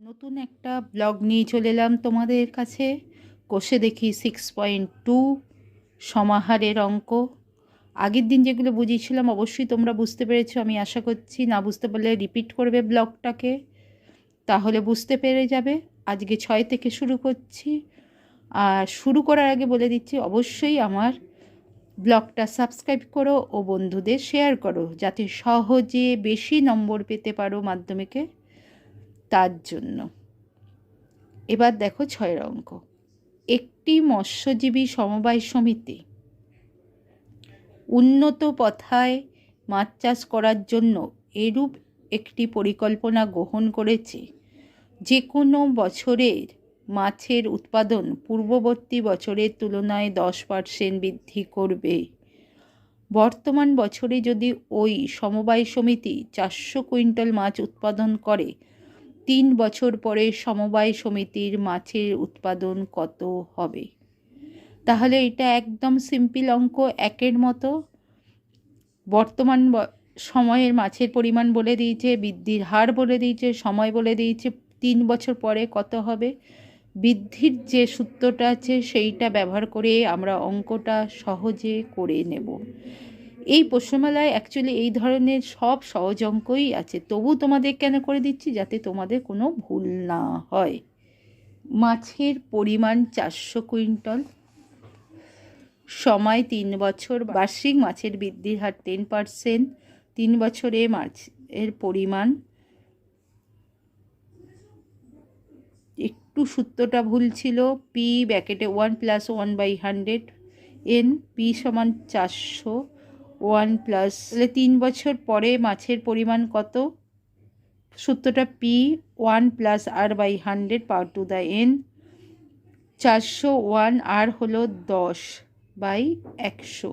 নতুন একটা ব্লগ নিয়ে চলে এলাম তোমাদের কাছে। কষে দেখি সিক্স পয়েন্ট টু সমাহারের অঙ্ক। আগের দিন যেগুলো বুঝিয়েছিলাম, অবশ্যই তোমরা বুঝতে পেরেছ, আমি আশা করছি না বুঝতে পারলে রিপিট করবে ব্লগটাকে তাহলে বুঝতে পেরে যাবে। আজকে ছয় থেকে শুরু করছি। আর শুরু করার আগে বলে দিচ্ছি, অবশ্যই আমার ব্লগটা সাবস্ক্রাইব করো ও বন্ধুদের শেয়ার করো, যাতে সহজে বেশি নম্বর পেতে পারো মাধ্যমিকে। তার জন্য। এবার দেখো ছয়ের অঙ্ক। একটি মৎস্যজীবী সমবায় সমিতি উন্নত পথায় মাছ চাষ করার জন্য এরূপ একটি পরিকল্পনা গ্রহণ করেছে। যে কোনো বছরের মাছের উৎপাদন পূর্ববর্তী বছরের তুলনায় দশ পার্সেন্ট বৃদ্ধি করবে। বর্তমান বছরে যদি ওই সমবায় সমিতি চারশো কুইন্টাল মাছ উৎপাদন করে তিন বছর পরে সমবায় সমিতির মাছের উৎপাদন কত হবে? তাহলে এটা একদম সিম্পল অঙ্ক, একের মতো। বর্তমান সময়ের মাছের পরিমাণ বলে দিয়েছে, বৃদ্ধির হার বলে দিয়েছে, সময় বলে দিয়েছে, তিন বছর পরে কত হবে? বৃদ্ধির যে সূত্রটা আছে, সেইটা ব্যবহার করে আমরা অঙ্কটা সহজে করে নেব। এই প্রশ্নমালায় অ্যাকচুয়ালি এই ধরনের সব সহজ অঙ্কই আছে। তবু তোমাদের কেন করে দিচ্ছি? যাতে তোমাদের কোনো ভুল না হয়। মাছের পরিমাণ চারশো কুইন্টাল, সময় তিন বছর, বার্ষিক মাছের বৃদ্ধির হার টেন পারসেন্ট তিন বছরে মাছের পরিমাণ একটু সূত্রটা ভুল ছিল P ব্যাকেটে one plus one by hundred N P সমান চারশো ওয়ান প্লাস। তাহলে তিন বছর পরে মাছের পরিমাণ কত? সূত্রটা P one plus R by hundred power to the N চারশো ওয়ান আর হলো দশ বাই একশো।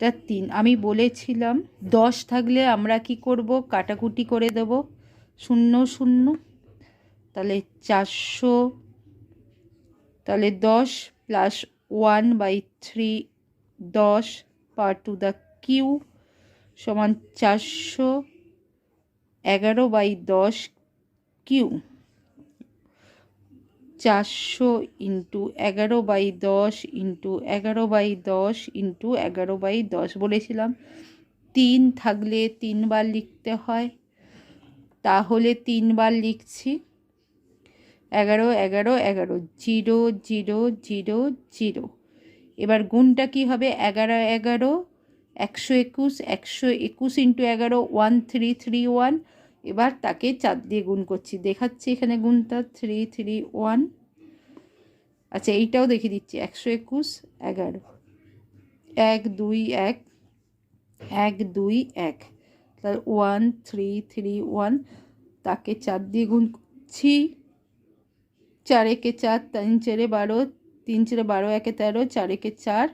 তা তিন। আমি বলেছিলাম, দশ থাকলে আমরা কি করব? কাটাকুটি করে দেব। শূন্য শূন্য। তাহলে চারশো, তাহলে দশ প্লাস ওয়ান বাই থ্রি দশ পার টু দ্য কিউ সমান চারশো এগারো বাই দশ কিউ। চারশো ইন্টু এগারো বাই দশ ইন্টু এগারো বাই দশ ইন্টু এগারো বাই দশ বলেছিলাম। তিন থাকলে তিনবার লিখতে হয়। তাহলে তিনবার লিখছি। এগারো এগারো এগারো, জিরো জিরো জিরো জিরো। এবার গুণটা কি হবে? এগারো এগারো, একশো একুশ একশো একুশ ইন্টু এগারো ওয়ান থ্রি থ্রি ওয়ান এবার তাকে চার দিয়ে গুণ করছি। দেখাচ্ছি এখানে গুণটা থ্রি থ্রি ওয়ান আচ্ছা এইটাও দেখিয়ে দিচ্ছি। একশো একুশ, এগারো। এক, দুই, এক। এক, দুই, এক। তাহলে ওয়ান থ্রি থ্রি ওয়ান তাকে চার দিয়ে গুণ করছি। চার একে চার, তিন, চারে বারো তিন চারে বারো, একে তেরো, চার একে চার,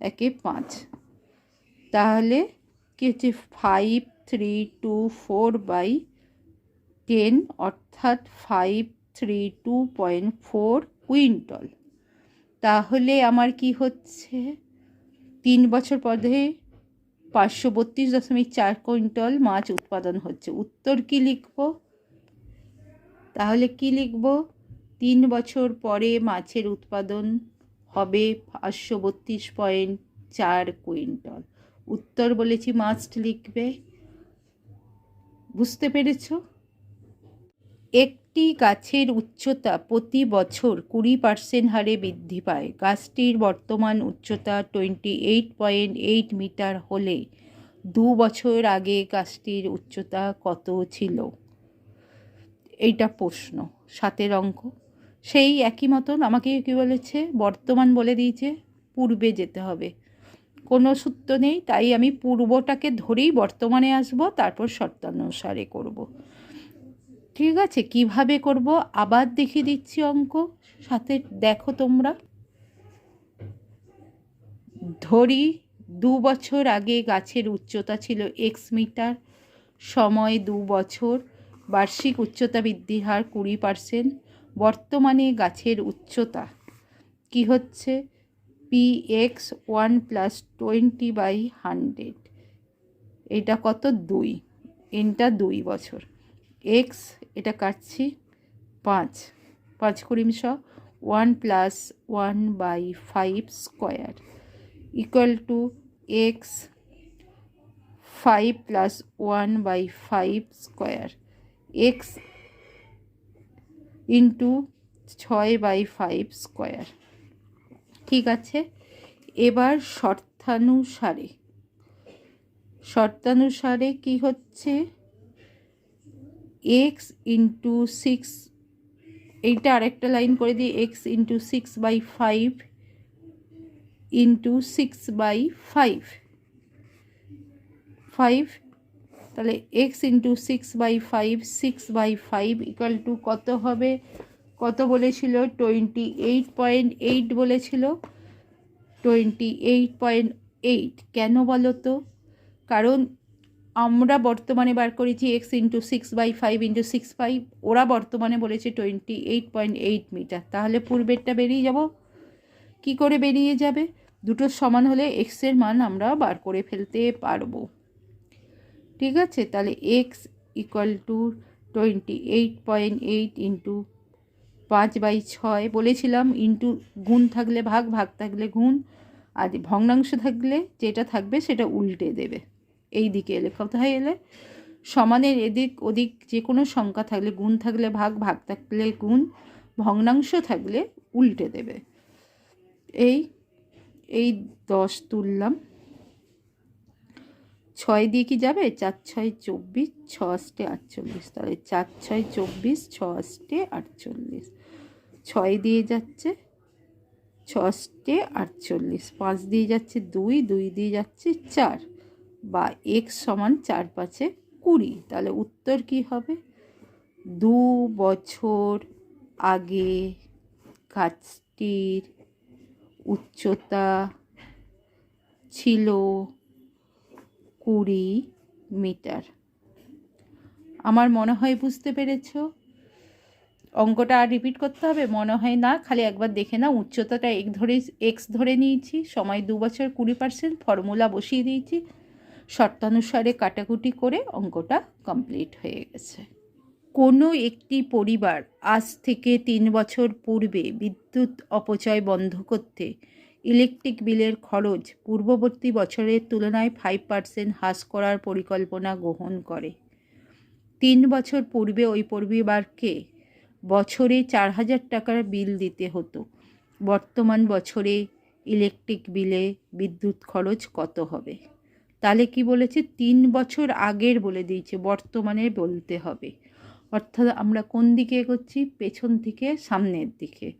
একে পাঁচ। তাহলে কি হচ্ছে? Five three two four by ten অর্থাৎ five three two point four quintal. তাহলে আমার কি হচ্ছে? তিন বছর পরে পাঁচশো বত্রিশ দশমিক চার কুইন্টল মাছ উৎপাদন হচ্ছে। উত্তর কি লিখব? তাহলে কি লিখব? তিন বছর পরে মাছের উৎপাদন হবে পাঁচশো বত্রিশ পয়েন্ট চার কুইন্টল। উত্তর বলেছি মাস্ট লিখবে। বুঝতে পেরেছ? একটি গাছের উচ্চতা প্রতি বছর কুড়ি পার্সেন্ট হারে বৃদ্ধি পায়। গাছটির বর্তমান উচ্চতা twenty eight point eight metre হলে দু বছর আগে গাছটির উচ্চতা কত ছিল? এইটা প্রশ্ন। সাতের অঙ্ক। সেই একই মতন আমাকে কী বলেছে? বর্তমান বলে দিয়েছে, পূর্বে যেতে হবে। কোনো সূত্র নেই, তাই আমি পূর্বটাকে ধরেই বর্তমানে আসব, তারপর শর্তানুসারে করব। ঠিক আছে, কীভাবে করব? আবার দেখিয়ে দিচ্ছি অঙ্ক। সাথে দেখো তোমরা। ধরি, দু বছর আগে গাছের উচ্চতা ছিল এক্স মিটার, সময় দু বছর, বার্ষিক উচ্চতা বৃদ্ধির হার কুড়ি পার্সেন্ট। বর্তমানে গাছের উচ্চতা কি হচ্ছে? P X one plus twenty by hundred. এটা কত? দুই। এনটা দুই বছর। এক্স, এটা কাটছি পাঁচ। পাঁচ কুড়িম শ one plus one by five square. Equal to X five plus one by five square. X into ছয় বাই ফাইভ স্কোয়ার ঠিক আছে? এবার শর্তানুসারে। শর্তানুসারে কি হচ্ছে? এক্স ইন্টু সিক্স এইটা আরেকটা লাইন করে দিই X into six by five into six by five five তাহলে X into six by five six by five equal to কত হবে? কত বলেছিল? টোয়েন্টি এইট পয়েন্ট এইট বলেছিল। টোয়েন্টি এইট পয়েন্ট এইট কেন বলো তো? কারণ আমরা বর্তমানে বার করেছি X into six by five into six five ওরা বর্তমানে বলেছে twenty eight point eight metre তাহলে পূর্বেরটা বেরিয়ে যাব। কি করে বেরিয়ে যাবে? দুটো সমান হলে এক্সের মান আমরা বার করে ফেলতে পারব। ঠিক আছে? তাহলে X equal to twenty eight point eight into পাঁচ বাই ছয় বলেছিলাম ইন্টু গুণ থাকলে ভাগ ভাগ থাকলে গুণ, আর ভগ্নাংশ থাকলে যেটা থাকবে সেটা উল্টে দেবে। এই দিকে এলে, কোথায় এলে? সমানের এদিক ওদিক যে কোনো সংখ্যা থাকলে, গুণ থাকলে ভাগ ভাগ থাকলে গুণ, ভগ্নাংশ থাকলে উল্টে দেবে। এই এই দশ তুললাম। ছয় দিয়ে কি যাবে? চার ছয় চব্বিশ, ছ আষ্টে আটচল্লিশ। তাহলে চার ছয় চব্বিশ, ছ আষ্টে আটচল্লিশ। ছয় দিয়ে যাচ্ছে, ছ আষ্টে আটচল্লিশ। পাঁচ দিয়ে যাচ্ছে দুই দুই দিয়ে যাচ্ছে চার। বা এক্স সমান চার পাঁচে কুড়ি। তাহলে উত্তর কি হবে? দু বছর আগে গাছটির উচ্চতা ছিল কুড়ি মিটার। আমার মনে হয় বুঝতে পেরেছ? অঙ্কটা আর রিপিট করতে হবে? মনে হয় না, খালি একবার দেখে না উচ্চতাটা এক ধরে এক্স ধরে নিয়েছি, সময় দু বছর কুড়ি পার্সেন্ট ফর্মুলা বসিয়ে দিয়েছি। শর্তানুসারে কাটাকুটি করে অঙ্কটা কমপ্লিট হয়ে গেছে। কোনো একটি পরিবার আজ থেকে তিন বছর পূর্বে বিদ্যুৎ অপচয় বন্ধ করতে ইলেকট্রিক বিলের খরচ পূর্ববর্তী বছরের তুলনায় ফাইভ পার্সেন্ট হ্রাস করার পরিকল্পনা গ্রহণ করে। তিন বছর পূর্বে ওই পরিবারকে বছরে চার হাজার টাকার বিল দিতে হতো। বর্তমান বছরে ইলেকট্রিক বিলে বিদ্যুৎ খরচ কত হবে? তাহলে কি বলেছে? তিন বছর আগের বলে দিয়েছে, বর্তমানে বলতে হবে। অর্থাৎ আমরা কোন দিকে এগোচ্ছি? পেছন থেকে, সামনের দিকে।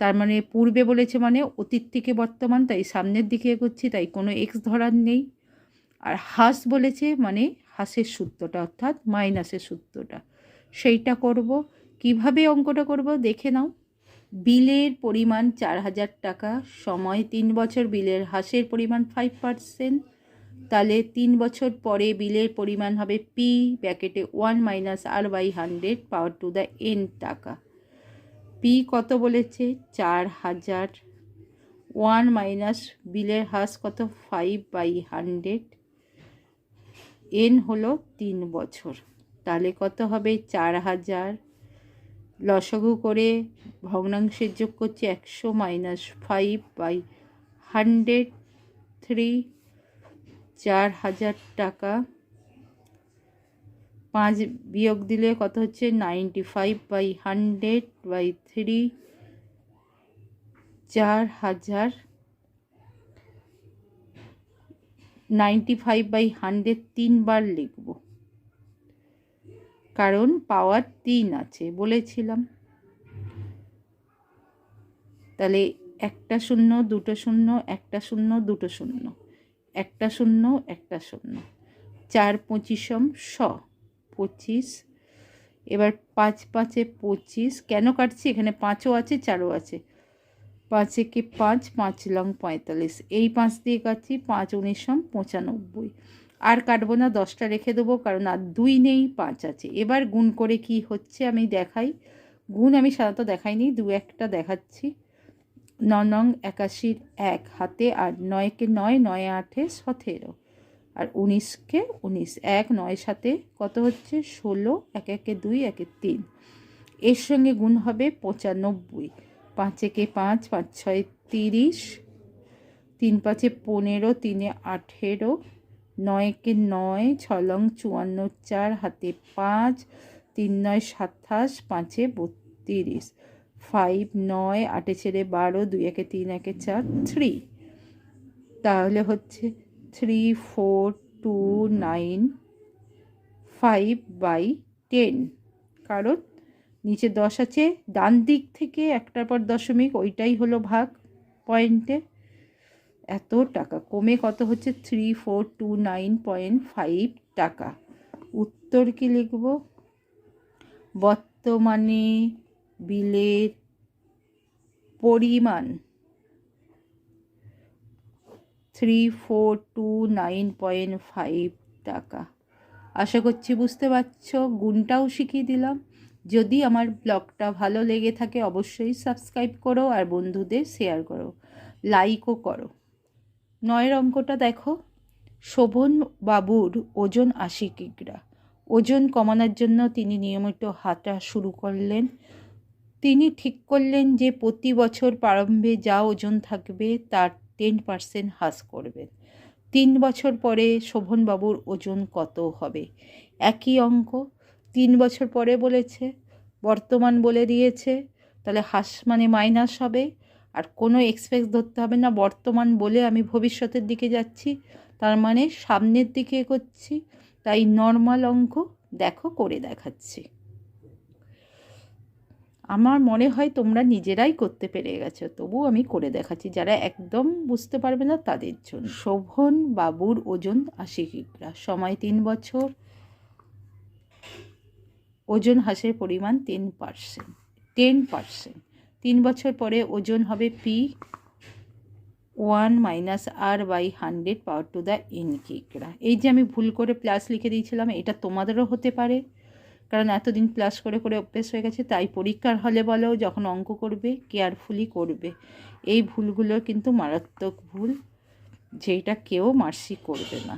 তার মানে পূর্বে বলেছে মানে অতীত থেকে বর্তমান, তাই সামনের দিকে এগোচ্ছি, তাই কোনো এক্স ধরার নেই। আর হাস বলেছে মানে হাসের সূত্রটা, অর্থাৎ মাইনাসের সূত্রটা। সেইটা করব। কীভাবে অঙ্কটা করব? দেখে নাও। বিলের পরিমাণ চার হাজার টাকা, সময় তিন বছর, বিলের হাসের পরিমাণ ফাইভ পার্সেন্ট তাহলে তিন বছর পরে বিলের পরিমাণ হবে P ব্যাকেটে one minus R by hundred power to the N টাকা। পি কত বলেছে? চার হাজার। ওয়ান মাইনাস বিলের হাস কত? Five by hundred. এন হলো তিন বছর। তাহলে কত হবে? চার হাজার। লসগু করে ভগ্নাংশের যোগ করছে একশো minus five by hundred three. চার হাজার টাকা। পাঁচ বিয়োগ দিলে কত হচ্ছে? Ninety five by hundred by three, চার হাজার। নাইনটি ফাইভ বাই হান্ড্রেড তিনবার লিখব। কারণ পাওয়ার তিন আছে বলেছিলাম। তাহলে একটা শূন্য, দুটো শূন্য, একটা শূন্য, দুটো শূন্য। একটা শূন্য একটা শূন্য। চার পঁচিশম শ। পঁচিশ। এবার পাঁচ পাঁচে পঁচিশ। কেন কাটছি? এখানে পাঁচও আছে, চারও আছে। পাঁচে কি পাঁচ? পাঁচ লং পঁয়তাল্লিশ। এই পাঁচ দিয়ে কাটছি পাঁচ উনিশম পঁচানব্বই। আর কাটবো না, দশটা রেখে দেবো, কারণ আর দুই নেই, পাঁচ আছে। এবার গুণ করে কি হচ্ছে আমি দেখাই। গুণ আমি সাধারণত দেখাইনি, দু একটা দেখাচ্ছি। ন নং একাশির এক, হাতে আর নয়কে নয় নয় আঠে সতেরো। আর উনিশকে, উনিশ, এক, নয় সাথে কত হচ্ছে? ষোলো, এক, একে দুই, একে তিন। এর সঙ্গে গুণ হবে পঁচানব্বই। পাঁচ, একে পাঁচ পাঁচ, ছয়, তিরিশ। তিন, পাঁচে পনেরো, তিনে আঠেরো। নয়, একে নয় ছলং চুয়ান্ন, চার, হাতে পাঁচ। তিন, নয়, সাতাশ, পাঁচে বত্রিশ। ফাইভ, নয়, আটে ছেড়ে বারো, দুই, একে তিন, একে চার, থ্রি। তাহলে হচ্ছে three four two nine five by ten কারণ নিচে দশ আছে, ডান দিক থেকে একটার পর দশমিক, ওইটাই হলো ভাগ পয়েন্টে এত টাকা, কমে কত হচ্ছে? Three four two nine point five টাকা। উত্তর কি লিখব? বর্তমানে বিলের পরিমাণ three four two nine point five টাকা। আশা করছি বুঝতে পারছ, গুণটাও শিখিয়ে দিলাম। যদি আমার ব্লগটা ভালো লেগে থাকে, অবশ্যই সাবস্ক্রাইব করো আর বন্ধুদের শেয়ার করো লাইকও করো। নয়ের অঙ্কটা দেখো। শোভন বাবুর ওজন আশি কিগ্রা। ওজন কমানোর জন্য তিনি নিয়মিত হাঁটা শুরু করলেন। তিনি ঠিক করলেন যে প্রতি বছর প্রারম্ভে যা ওজন থাকবে, তার টেন পার্সেন্ট হ্রাস করবেন। তিন বছর পরে শোভনবাবুর ওজন কত হবে? একই অঙ্ক, তিন বছর পরে বলেছে, বর্তমান বলে দিয়েছে, তাহলে হাস মানে মাইনাস হবে। আর কোনো এক্সপেক্ট ধরতে হবে না, বর্তমান বলে আমি ভবিষ্যতের দিকে যাচ্ছি, তার মানে সামনের দিকে এগোচ্ছি, তাই নর্মাল অঙ্ক দেখো, করে দেখাচ্ছি। আমার মনে হয় তোমরা নিজেরাই করতে পেরে গেছো। তবু আমি করে দেখাচ্ছি, যারা একদম বুঝতে পারবে না তাদের জন্য। শোভন বাবুর ওজন আশি কিগ্রা। সময় তিন বছর। ওজন হ্রাসের পরিমাণ তিন পার্সেন্ট। Ten percent. তিন বছর পরে ওজন হবে P one minus R by hundred power to the n কিগ্রা। এই যে আমি ভুল করে প্লাস লিখে দিয়েছিলাম, এটা তোমাদেরও হতে পারে। কারণ এতদিন প্লাস করে করে অভ্যেস হয়ে গেছে, তাই পরীক্ষার হলে বলো, যখন অঙ্ক করবে কেয়ারফুলি করবে। এই ভুলগুলো কিন্তু মারাত্মক ভুল যেটা কেউ মার্সি করবে না।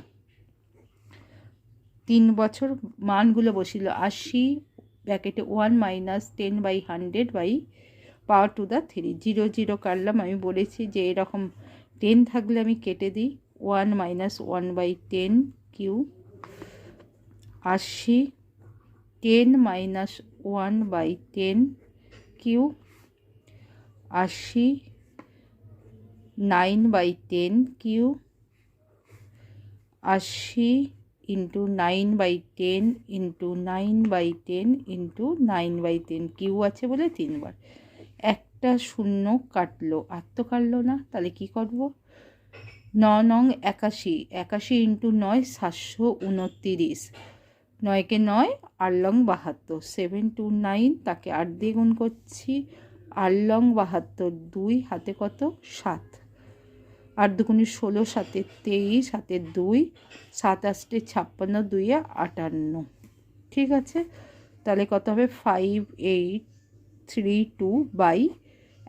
তিন বছর মানগুলো বসিল, আশি ব্যাকেটে one minus ten by hundred by power to the three zero zero কাটলাম, আমি বলেছি যে এরকম টেন থাকলে আমি কেটে দিই। One minus one by ten cube, আশি ten minus one by ten cube আশি নাইন বাই টেন কিউ আশি into nine by ten into nine by ten into nine by ten cube আছে বলে তিনবার। একটা শূন্য কাটলো, আর তো কাটলো না, তাহলে কি করব? ন নং একাশি একাশি ইন্টু নয়, সাতশো উনতিরিশ। নয়কে নয় আর লং বাহাত্তর। সেভেন টু নাইন তাকে আট দিয়ে গুণ করছি। আর লং বাহাত্তর দুই, হাতে কত? সাত। আট দুগুণে ষোলো, সাতে তেইশ, হাতে দুই, সাত আষ্টে ছাপ্পান্ন, দুইয়ে আটান্ন। ঠিক আছে? তাহলে কত হবে? Five eight three two by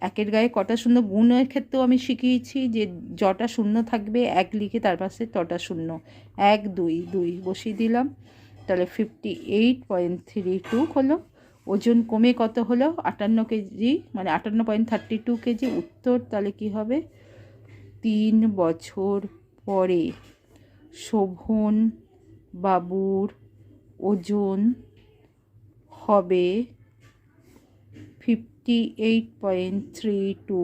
একের গায়ে কটা শূন্য? গুণের ক্ষেত্রেও আমি শিখিয়েছি যে জটা শূন্য থাকবে, এক লিখে তার পাশে তটা শূন্য। এক, দুই দুই বসিয়ে দিলাম। তাহলে fifty eight point three two হলো। ওজন কমে কত হলো? আটান্ন কেজি মানে আটান্ন পয়েন্ট থার্টি টু কেজি উত্তর, তাহলে কি হবে? তিন বছর পরে শোভন বাবুর ওজন হবে fifty eight point three two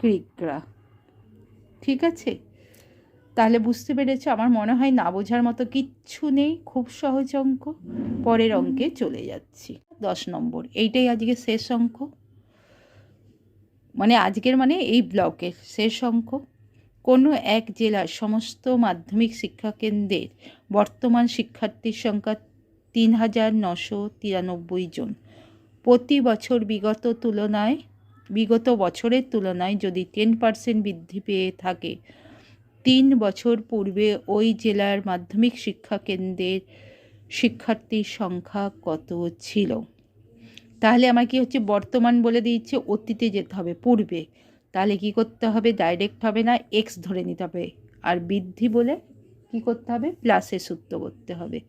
কিগ্রা। ঠিক আছে? তাহলে বুঝতে পেরেছ আমার মনে হয় না বোঝার মতো কিচ্ছু নেই। খুব সহজ অঙ্ক। পরের অঙ্কে চলে যাচ্ছি। দশ নম্বর। এইটাই আজকে শেষ অঙ্ক। মানে আজকের মানে এই ব্লকের শেষ অঙ্ক। কোনো এক জেলার সমস্ত মাধ্যমিক শিক্ষা কেন্দ্রের বর্তমান শিক্ষার্থীর সংখ্যা তিন হাজার নশো তিরানব্বই জন। প্রতি বছর বিগত তুলনায়, বিগত বছরের তুলনায় যদি টেন পার্সেন্ট বৃদ্ধি পেয়ে থাকে তিন বছর পূর্বে ওই জেলার মাধ্যমিক শিক্ষা কেন্দ্রের শিক্ষার্থীর সংখ্যা কত ছিল? তাহলে আমার কি হচ্ছে বর্তমান বলে দিচ্ছে অতীতে যেতে হবে, পূর্বে। তাহলে কি করতে হবে? ডাইরেক্ট হবে না? এক্স ধরে নিতে হবে। আর বৃদ্ধি বলে কি করতে হবে? প্লাসের সূত্র করতে হবে।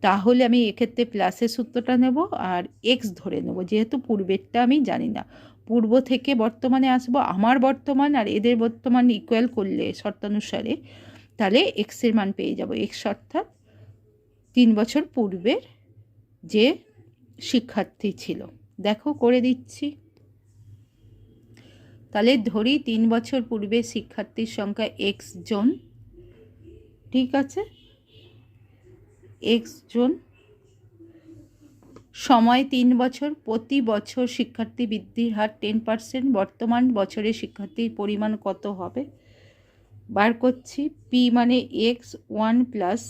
তাহলে আমি এক্ষেত্রে প্লাসের সূত্রটা নেব আর এক্স ধরে নেব। যেহেতু পূর্বেরটা আমি জানি না। পূর্ব থেকে বর্তমানে আসব, আমার বর্তমান আর এদের বর্তমান ইকুয়াল করলে শর্তানুসারে, তাহলে এক্সের মান পেয়ে যাব। এক্স অর্থাৎ তিন বছর পূর্বের যে শিক্ষার্থী ছিল। দেখো, করে দিচ্ছি। তাহলে ধরি তিন বছর পূর্বে শিক্ষার্থীর সংখ্যা এক্স জন, ঠিক আছে? এক্স জন সময় তিন বছর, প্রতি বছর শিক্ষার্থী বৃদ্ধির হার টেন পার্সেন্ট বর্তমান বছরে শিক্ষার্থীর পরিমাণ কত হবে? বার করছি পি মানে x one plus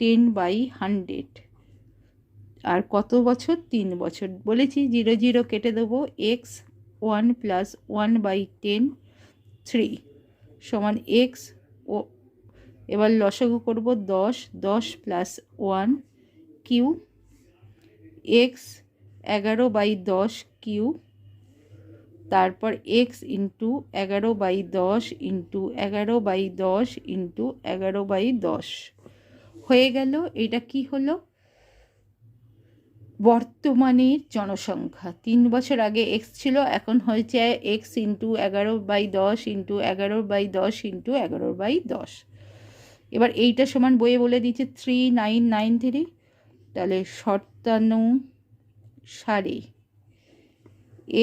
ten by hundred আর কত বছর? তিন বছর। বলেছি জিরো জিরো কেটে দেবো x one plus one by ten three সমান এক্স ও, এবার লসগু করব দশ দশ প্লাস ওয়ান কিউ এক্স এগারো বাই দশ কিউ, তারপর এক্স ইন্টু এগারো বাই দশ ইন্টু এগারো বাই দশ ইন্টু এগারো বাই দশ। হয়ে গেল, এটা কি হলো? বর্তমানের জনসংখ্যা। তিন বছর আগে এক্স ছিল, এখন হয়েছে এক্স ইন্টু এগারো বাই দশ ইন্টু এগারো বাই দশ ইন্টু এগারো বাই দশ। এবার এইটা সমান বইয়ে বলে দিচ্ছে থ্রি নাইন নাইন থ্রি তাহলে শর্তানু সারে।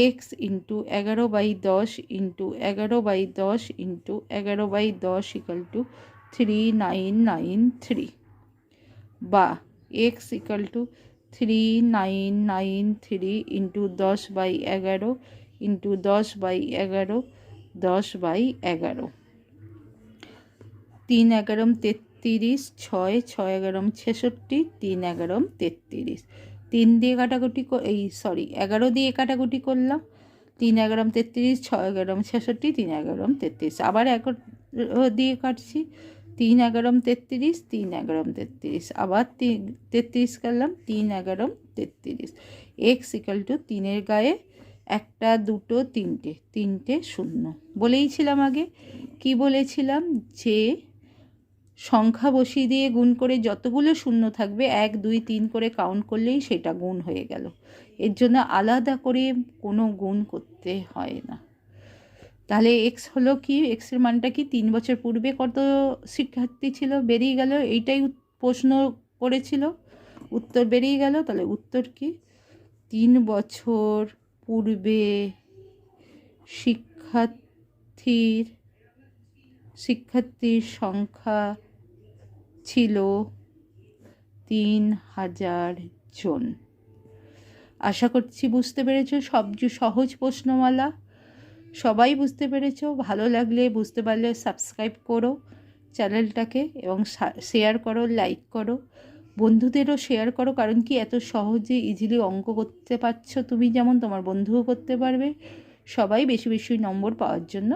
এক্স ইন্টু এগারো বাই দশ ইন্টু এগারো বাই দশ ইন্টু এগারো বাই দশ equal to three nine nine three বা x equal to three nine nine three into দশ বাই এগারো ইন্টু দশ বাই এগারো, দশ বাই এগারো। তিন এগারো তেত্রিশ ছয় ছয় এগারোম ছেষট্টি, তিন এগারোম তেত্রিশ। তিন দিয়ে কাটাকুটি এই সরি এগারো দিয়ে কাটাকুটি করলাম। তিন এগারোম তেত্রিশ, ছয় এগারোম ছেষট্টি, তিন এগারোম তেত্রিশ। আবার এগারো দিয়ে কাটছি। তিন এগারোম তেত্রিশ, তিন এগারোম তেত্রিশ। আবার তিন, তেত্রিশ কাটলাম তিন এগারোম তেত্রিশ। এক্স ইকাল টু তিনের গায়ে একটা, দুটো, তিনটে। তিনটে শূন্য। বলেইছিলাম আগে। কি বলেছিলাম? যে সংখ্যা বসিয়ে দিয়ে গুণ করে যতগুলো শূন্য থাকবে, এক, দুই, তিন করে কাউন্ট করলেই সেটা গুণ হয়ে গেল। এর জন্য আলাদা করে কোনো গুণ করতে হয় না। তাহলে এক্স হলো কি? এক্সের মানটা কি? তিন বছর পূর্বে কত শিক্ষার্থী ছিল? বেরিয়ে গেল? এইটাই প্রশ্ন করেছিল। উত্তর বেরিয়ে গেল। তাহলে উত্তর কি? তিন বছর পূর্বে শিক্ষার্থীর শিক্ষার্থীর সংখ্যা ছিল তিন হাজার জন। আশা করছি বুঝতে পেরেছ, সব সহজ প্রশ্নমালা, সবাই বুঝতে পেরেছ। ভালো লাগলে বুঝতে পারলে সাবস্ক্রাইব করো চ্যানেলটাকে এবং শেয়ার করো লাইক করো। বন্ধুদেরও শেয়ার করো, কারণ কি এত সহজে ইজিলি অঙ্ক করতে পারছ তুমি যেমন, তোমার বন্ধুও করতে পারবে। সবাই বেশি বেশি নম্বর পাওয়ার জন্য